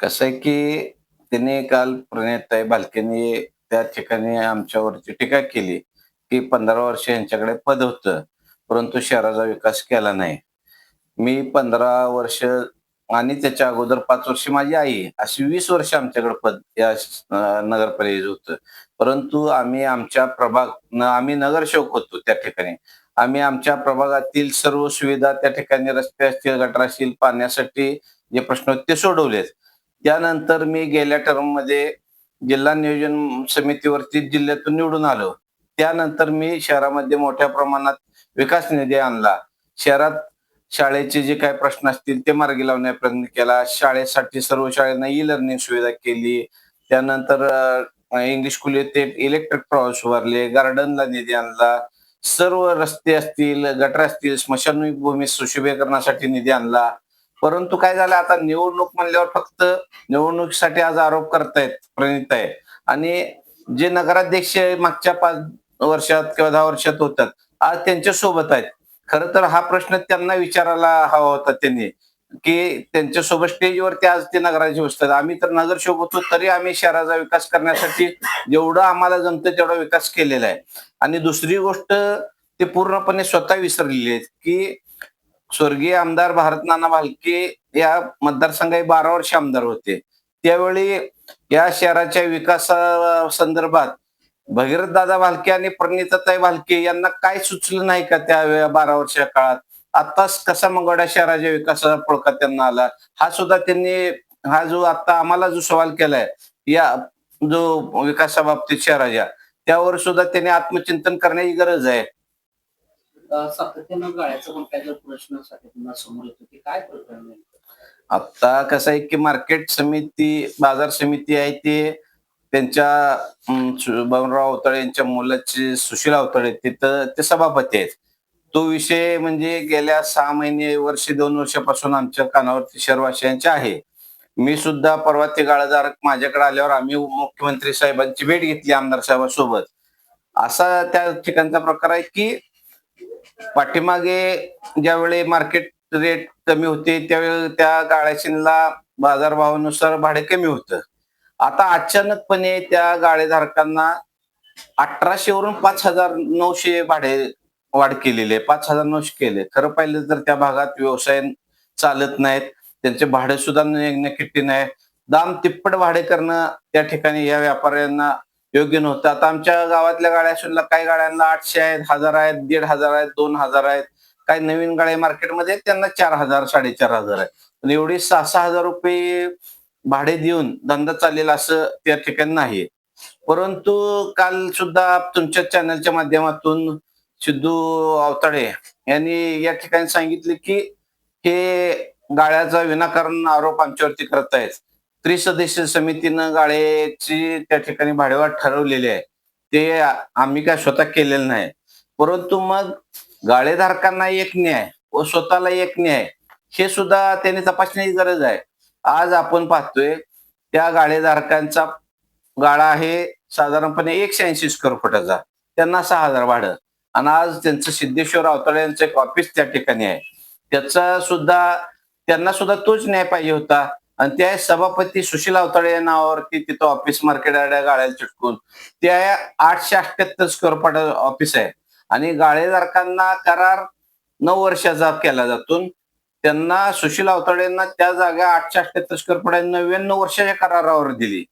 कसं आहे की तिने काल प्रणिताई बालकेने त्या ठिकाणी आमच्यावरची टीका केली की पंधरा वर्ष यांच्याकडे पद होतं परंतु शहराचा विकास केला नाही. मी पंधरा वर्ष आणि त्याच्या अगोदर पाच वर्ष माझी आई अशी वीस वर्ष आमच्याकडे पद या नगर परिषद होतं. परंतु आम्ही आमच्या प्रभाग आम्ही नगरसेवक होतो त्या ठिकाणी. आम्ही आमच्या प्रभागातील सर्व सुविधा त्या ठिकाणी रस्ते असतील गटर असतील पाण्यासाठी जे प्रश्न होते ते सोडवलेत. त्यानंतर मी गेल्या टर्ममध्ये जिल्हा नियोजन समितीवरती जिल्ह्यातून निवडून आलो. त्यानंतर मी शहरामध्ये मोठ्या प्रमाणात विकास निधी आणला. शहरात शाळेचे जे काही प्रश्न असतील ते मार्गी लावण्याचा प्रयत्न केला. शाळेसाठी सर्व शाळेना ई लर्निंग सुविधा केली. त्यानंतर इंग्लिश स्कूल येथे इलेक्ट्रिक प्रवास उभारले गार्डनला निधी आणला. सर्व रस्ते असतील गटर असतील स्मशानभूमी सुशोभीकरणासाठी निधी आणला. परंतु काय झालं आता निवडणूक म्हणल्यावर फक्त निवडणुकीसाठी आज आरोप करतायत प्रणित आहे. आणि जे नगराध्यक्ष मागच्या पाच वर्षात किंवा दहा वर्षात होतात आज त्यांच्यासोबत आहेत. खर तर हा प्रश्न त्यांना विचारायला हवा होता त्यांनी की त्यांच्यासोबत स्टेजवरती आज ते नगराचे बसतात. आम्ही तर नगर होतो तरी आम्ही शहराचा विकास करण्यासाठी जेवढं आम्हाला जमतं तेवढा विकास केलेला आहे. आणि दुसरी गोष्ट ते पूर्णपणे स्वतः विसरलेले आहेत की स्वर्गीय आमदार भारत नाना भालके या मतदारसंघात बारा वर्ष आमदार होते. त्यावेळी या शहराच्या विकासा संदर्भात भगीरथ दादा भालके आणि प्रणिताताई भालके यांना काय सुचलं नाही का त्या बारा वर्षाच्या काळात? आताच कसा मंगळा शहराच्या विकासाचा पळका त्यांना आला? हा सुद्धा त्यांनी हा जो आता आम्हाला जो सवाल केलाय या जो विकासाबाबतीत शहराच्या त्यावर सुद्धा त्यांनी आत्मचिंतन करण्याची गरज आहे. सातत्यानं गाळ्याचा पण काय प्रश्न सातत्यानं समोर येतो की काय प्रकरण आता कसं आहे की मार्केट समिती बाजार समिती आहे ते त्यांच्या अं, अवतळे यांच्या मुलाचे सुशील अवतळे तिथं ते सभापती आहेत. तो विषय म्हणजे गेल्या सहा महिने वर्ष दोन वर्षापासून आमच्या कानावरती शहरवासियांचे आहे. मी सुद्धा परवा ते गाळाधारक माझ्याकडे आल्यावर आम्ही मुख्यमंत्री साहेबांची भेट घेतली आमदार साहेबांसोबत. असा त्या ठिकाणचा प्रकार आहे की पाठीमागे ज्यावेळी मार्केट रेट कमी होते त्यावेळी त्या गाळ्याशीनला बाजारभावानुसार भाडे कमी होतं. आता अचानकपणे त्या गाळेधारकांना अठराशे वरून पाच हजार नऊशे भाडे वाढ केलेली आहे. पाच हजार नऊशे केले. खरं पाहिलं तर त्या भागात व्यवसाय चालत नाहीत. त्यांचे भाडे सुद्धा किट्टी नाही दाम तिप्पट भाडे करणं त्या ठिकाणी या व्यापाऱ्यांना योग्य नव्हतं. आता आमच्या गावातल्या गाड्या सुद्धा काही गाड्यांना आठशे आहेत हजार आहेत दीड हजार आहेत दोन हजार आहेत. काही नवीन गाड्या मार्केटमध्ये त्यांना चार हजार साडेचार हजार आहे पण एवढी सहा सहा हजार रुपये भाडे देऊन धंदा चालेल असं त्या ठिकाणी नाही परंतु काल सुद्धा तुमच्या चॅनलच्या माध्यमातून सिद्धू अवताडे यांनी या ठिकाणी सांगितले की हे गाळ्याचा विनाकारण आरोप आमच्यावरती करत आहेत त्रिसदस्य समितीनं गाळ्याची त्या ठिकाणी भाडेवाट ठरवलेली आहे. ते आम्ही काय स्वतः केलेलं नाही. परंतु मग गाळेधारकांना एक न्याय व स्वतःला एक न्याय हे सुद्धा त्याने तपासण्याची गरज आहे. आज आपण पाहतोय त्या गाळेधारकांचा गाळा आहे साधारणपणे एकशे ऐंशी स्क्वेअर फुटाचा त्यांना सहा हजार भाडं. आणि आज त्यांचं सिद्धेश्वर अवतळे यांचं एक ऑफिस त्या ठिकाणी आहे. त्याचा सुद्धा त्यांना सुद्धा तोच न्याय पाहिजे होता. आणि त्या सभापती सुशील अवताळे या नावावरती तिथं ऑफिस मार्केट गाळ्याला चिटकून. त्या आठशे अठ्याहत्तर स्क्वेअर फुट ऑफिस आहे. आणि गाळेधारकांना करार नऊ वर्षाचा केला जातो त्यांना सुशील अवताडेंना त्या जागा आठशे अठ्याहत्तर स्क्वेअर फुट नव्याण्णव वर्षाच्या करारावर दिली.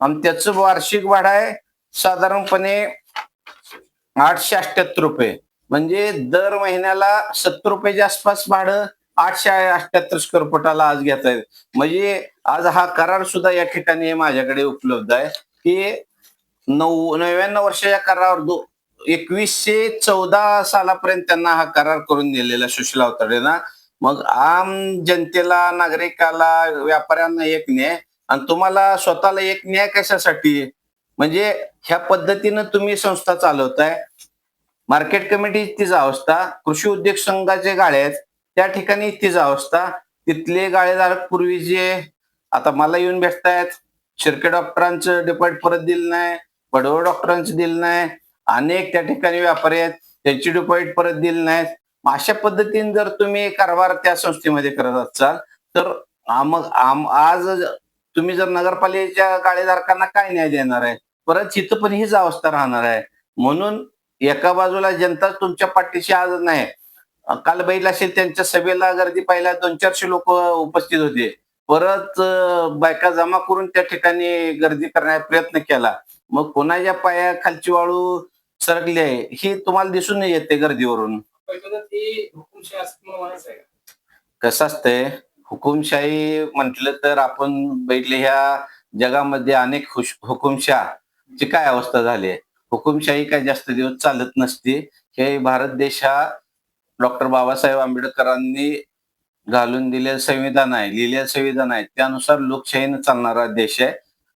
आणि त्याचं वार्षिक भाडं आहे साधारणपणे आठशे अठ्याहत्तर रुपये. म्हणजे दर महिन्याला सत्तर रुपयाच्या आसपास भाडं आठशे अठ्याहत्तर स्क्वेअर फुटाला आज घेता येईल. म्हणजे आज हा करार सुद्धा या ठिकाणी माझ्याकडे उपलब्ध आहे की नऊ नव्याण्णव वर्षाच्या करारावर दो एकवीसशे चौदा सालापर्यंत त्यांना हा करार करून दिलेला सुशील अवताडेना. मग आम जनतेला नागरिकाला व्यापाऱ्यांना एक न्याय आणि तुम्हाला स्वतःला एक न्याय कशासाठी? म्हणजे ह्या पद्धतीनं तुम्ही संस्था चालवताय. मार्केट कमिटीची अवस्था कृषी उद्योग संघाचे गाळे आहेत. त्या ठिकाणी तीच अवस्था. तिथले गाळेधारक पूर्वी जे आता मला येऊन भेटतायत शिर्के डॉक्टरांचं डिपॉझिट परत दिलं नाही बडवळ डॉक्टरांचं दिलं नाही अनेक त्या ठिकाणी व्यापारी आहेत त्यांची डिपॉझिट परत दिली नाहीत. अशा पद्धतीने जर तुम्ही कारभार त्या संस्थेमध्ये करत असाल तर मग आम- आज तुम्ही जर नगरपालिकेच्या गाळेधारकांना काय न्याय देणार आहे? परत इथं पण हीच अवस्था राहणार आहे. म्हणून एका बाजूला जनता तुमच्या पाठीशी आज नाही. काल बैल असेल त्यांच्या सभेला गर्दी पाहिला दोन चारशे लोक उपस्थित होते. परत बायका जमा करून त्या ठिकाणी गर्दी करण्याचा प्रयत्न केला. मग कोणाच्या पाया खालची वाळू सरकली आहे. ही तुम्हाला दिसून येते गर्दीवरून? कसं असतंय? हुकुमशाही म्हटलं तर आपण बैठले ह्या जगामध्ये अनेक हुश- हुकुमशाहची काय अवस्था झाली आहे? हुकुमशाही काय जास्त दिवस चालत नसते. हे भारत देश हा डॉक्टर बाबासाहेब आंबेडकरांनी घालून दिलेलं संविधान आहे लिहिलेलं संविधान आहे. त्यानुसार लोकशाहीनं चालणारा देश आहे.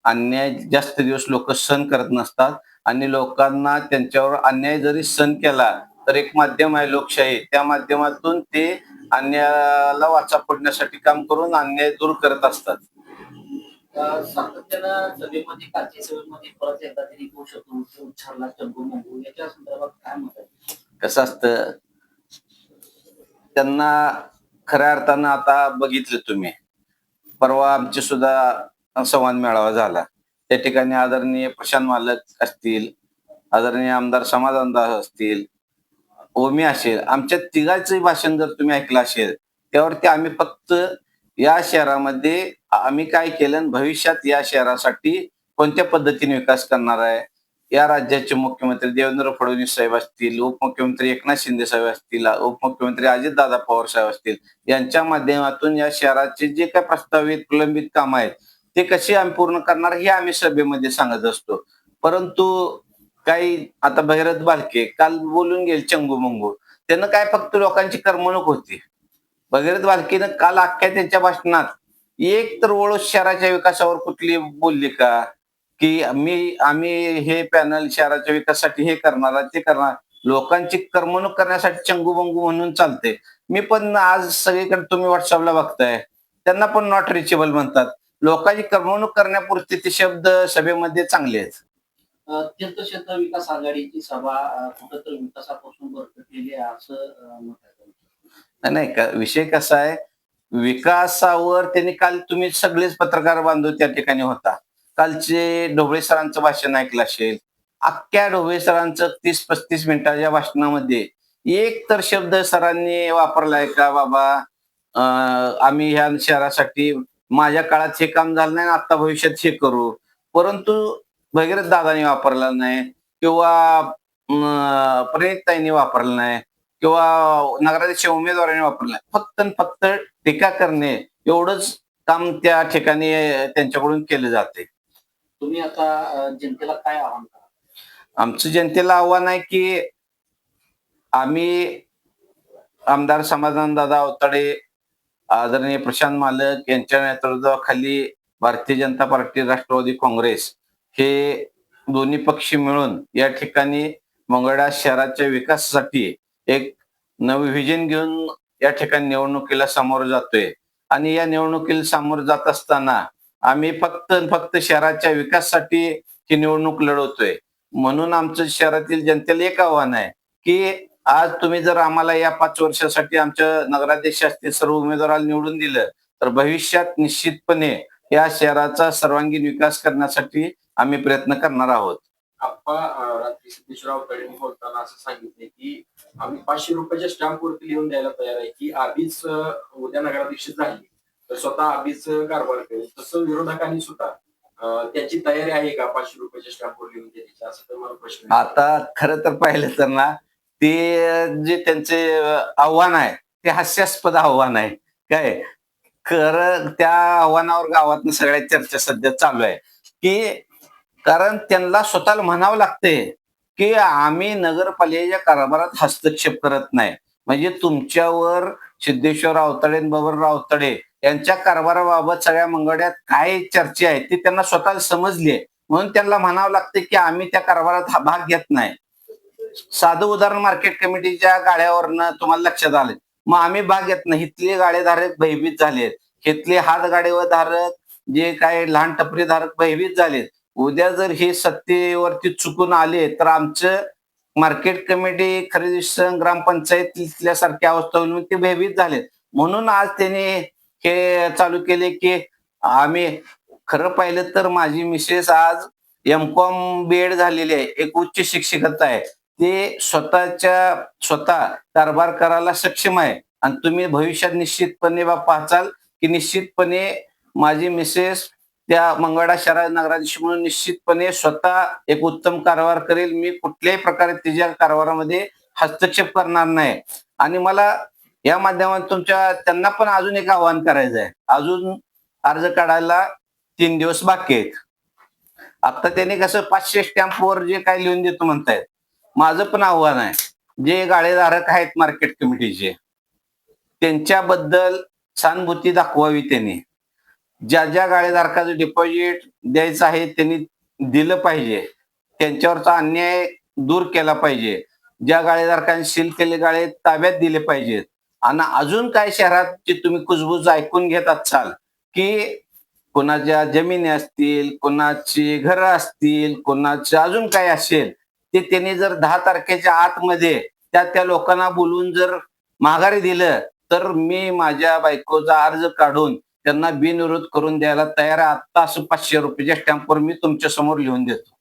अन्याय जास्त दिवस लोक सहन करत नसतात. आणि लोकांना त्यांच्यावर अन्याय जरी सहन केला तर एक माध्यम आहे लोकशाही. त्या माध्यमातून ते अन्यायाला वाचा पडण्यासाठी काम करून अन्याय दूर करत असतात. सातत्यानं सभेमध्ये कालच्या सभेमध्ये परत एकदा तरी उच्चारला कसं असतं त्यांना खऱ्या अर्थानं आता बघितलं तुम्ही. परवा आमची सुद्धा संवाद मेळावा झाला. त्या ठिकाणी आदरणीय प्रशांत मालक असतील आदरणीय आमदार समाधान दास असतील ओमी असेल आमच्या तिघांचं भाषण जर तुम्ही ऐकलं असेल त्यावरती आम्ही फक्त या शहरामध्ये आम्ही काय केलं आणि भविष्यात या शहरासाठी कोणत्या पद्धतीने विकास करणार आहे? या राज्याचे मुख्यमंत्री देवेंद्र फडणवीस साहेब असतील उपमुख्यमंत्री एकनाथ शिंदे साहेब असतील उपमुख्यमंत्री अजितदादा पवार साहेब असतील यांच्या माध्यमातून या शहराचे जे काही प्रस्तावित प्रलंबित काम आहेत ते कसे आम्ही पूर्ण करणार हे आम्ही सभेमध्ये सांगत असतो. परंतु काही आता भैरत बालके काल बोलून गेले चंगू मंगू त्यानं काय फक्त लोकांची करमणूक होती. भगीरथ बालकेनं काल अख्ख्या त्यांच्या भाषणात एक तर ओळख शहराच्या विकासावर कुठली बोलली का? की मी आम्ही हे पॅनल शहराच्या विकासासाठी हे करणार ते करणार लोकांची करमणूक करण्यासाठी चंगू बंगू म्हणून चालते. मी पण आज सगळीकडे तुम्ही व्हॉट्सअपला बघताय. त्यांना पण नॉट रिचेबल म्हणतात. लोकांची करमणूक करण्यापुरते ते शब्द सभेमध्ये चांगले आहेत. तीर्थक्षेत्र विकास आघाडीची सभा कुठंतरी विकासापासून आहे असं मत. नाही का विषय कसा आहे? विकासावर त्यांनी काल तुम्ही सगळेच पत्रकार बांधव त्या ठिकाणी होता. कालचे ढोबळे सरांचं भाषण ऐकलं असेल अख्ख्या ढोबळे सरांचं तीस पस्तीस मिनिटाच्या भाषणामध्ये एक तर शब्द सरांनी वापरलाय का बाबा? आम्ही ह्या शहरासाठी माझ्या काळात हे काम झालं नाही आता भविष्यात हे करू. परंतु भगीरथ दादानी वापरला नाही किंवा प्रणिताईंनी वापरला नाही किंवा नगराध्यक्ष उमेदवाराने वापरला फक्त फक्त टीका करणे एवढंच काम त्या ठिकाणी त्यांच्याकडून केलं जाते. तुम्ही आता जनतेला काय आव्हान करा आमचं जनतेला आव्हान आहे की आम्ही आमदार समाधान दादा अवताडे आदरणीय प्रशांत मालक यांच्या नेतृत्वाखाली भारतीय जनता पार्टी राष्ट्रवादी काँग्रेस हे दोन्ही पक्ष मिळून या ठिकाणी मंगळा शहराच्या विकासासाठी एक नवी व्हिजन घेऊन या ठिकाणी निवडणुकीला सामोरं जातोय. आणि या निवडणुकीला सामोरं जात असताना आम्ही फक्त फक्त शहराच्या विकासासाठी ही निवडणूक लढवतोय. म्हणून आमचं शहरातील जनतेला एक आव्हान आहे की आज तुम्ही जर आम्हाला या पाच वर्षासाठी आमच्या नगराध्यक्ष असतील सर्व उमेदवाराला निवडून दिलं तर भविष्यात निश्चितपणे या शहराचा सर्वांगीण विकास करण्यासाठी आम्ही प्रयत्न करणार आहोत. सिद्धेश्वरराव तळेंनी बोलताना असं सांगितले की आम्ही पाचशे रुपयाच्या स्टॅम्प वरती लिहून द्यायला तयार आहे की आधीच उद्या नगराध्यक्ष झाली. तर स्वतः आधीच कारभार करेल तसं विरोधकांनी सुद्धा त्याची तयारी आहे का? पाचशे रुपयाच्या स्टॅम्पवर लिहून द्यायची असं तर मला प्रश्न आता खरं तर पाहिलं तर ना ते जे त्यांचे आव्हान आहे ते हास्यास्पद आव्हान आहे. काय? खरं त्या आव्हानावर गावात सगळ्या चर्चा सध्या चालू आहे. की कारण त्यांना स्वतःला म्हणावं लागते की आम्ही नगरपालिकेच्या कारभारात हस्तक्षेप करत नाही. म्हणजे तुमच्यावर सिद्धेश्वर अवतडे बबर रावतडे यांच्या कारभाराबाबत सगळ्या मंगळ्यात काय चर्चा आहे ती त्यांना स्वतःला समजली आहे. म्हणून त्यांना म्हणावं लागते की आम्ही त्या कारभारात हा भाग घेत नाही. साधं उदाहरण मार्केट कमिटीच्या गाड्यावरनं तुम्हाला लक्षात आले. मग आम्ही भाग घेत नाही. इथले गाडेधारक भयभीत झालेत इथले हात गाडीवर धारक जे काय लहान टपरी धारक भयभीत झालेत उद्या जर हे सत्तेवरती चुकून आले तर आमचं मार्केट कमिटी खरेदी संघ सारख्या सारखी अवस्था होईल ते भयभीत झालेत. म्हणून आज त्यांनी हे चालू केले की आम्ही खरं पाहिलं तर माझी मिसेस आज एम कॉम बी एड झालेली आहे. एक उच्च शिक्षिकता आहे. ते स्वतःच्या स्वतः कारभार करायला सक्षम आहे. आणि तुम्ही भविष्यात निश्चितपणे बा पाहचाल की निश्चितपणे माझी मिसेस त्या मंगळा शहर नगराधीश म्हणून निश्चितपणे स्वतः एक उत्तम कारभार करेल. मी कुठल्याही प्रकारे तिच्या कारभारामध्ये हस्तक्षेप करणार नाही. आणि मला या माध्यमातून तुमच्या त्यांना पण अजून एक आवाहन करायचं आहे. अजून अर्ज काढायला तीन दिवस बाकी आहेत. आता त्यांनी कसं पाचशे स्टॅम्पवर जे काय लिहून देतो म्हणतायत माझं पण आव्हान आहे. जे गाळेधारक आहेत मार्केट कमिटीचे त्यांच्याबद्दल सहानुभूती दाखवावी त्यांनी. ज्या ज्या गाळेधारकाचं डिपॉझिट द्यायचं आहे त्यांनी दिलं पाहिजे. त्यांच्यावरचा अन्याय दूर केला पाहिजे. ज्या गाळेधारकांनी सील केले गाळे ताब्यात दिले पाहिजेत. आणि अजून काय शहरात जे तुम्ही कुजबुज ऐकून घेत असाल की कोणाच्या जमिनी असतील कोणाची घरं असतील कोणाचे अजून काय असेल ते त्यांनी जर दहा तारखेच्या आतमध्ये त्या त्या लोकांना बोलून जर माघारी दिलं तर मी माझ्या बायकोचा अर्ज काढून त्यांना बिनविरोध करून द्यायला तयार आहे. आत्ता असं पाचशे रुपयाच्या स्टॅम्पवर मी तुमच्यासमोर लिहून देतो.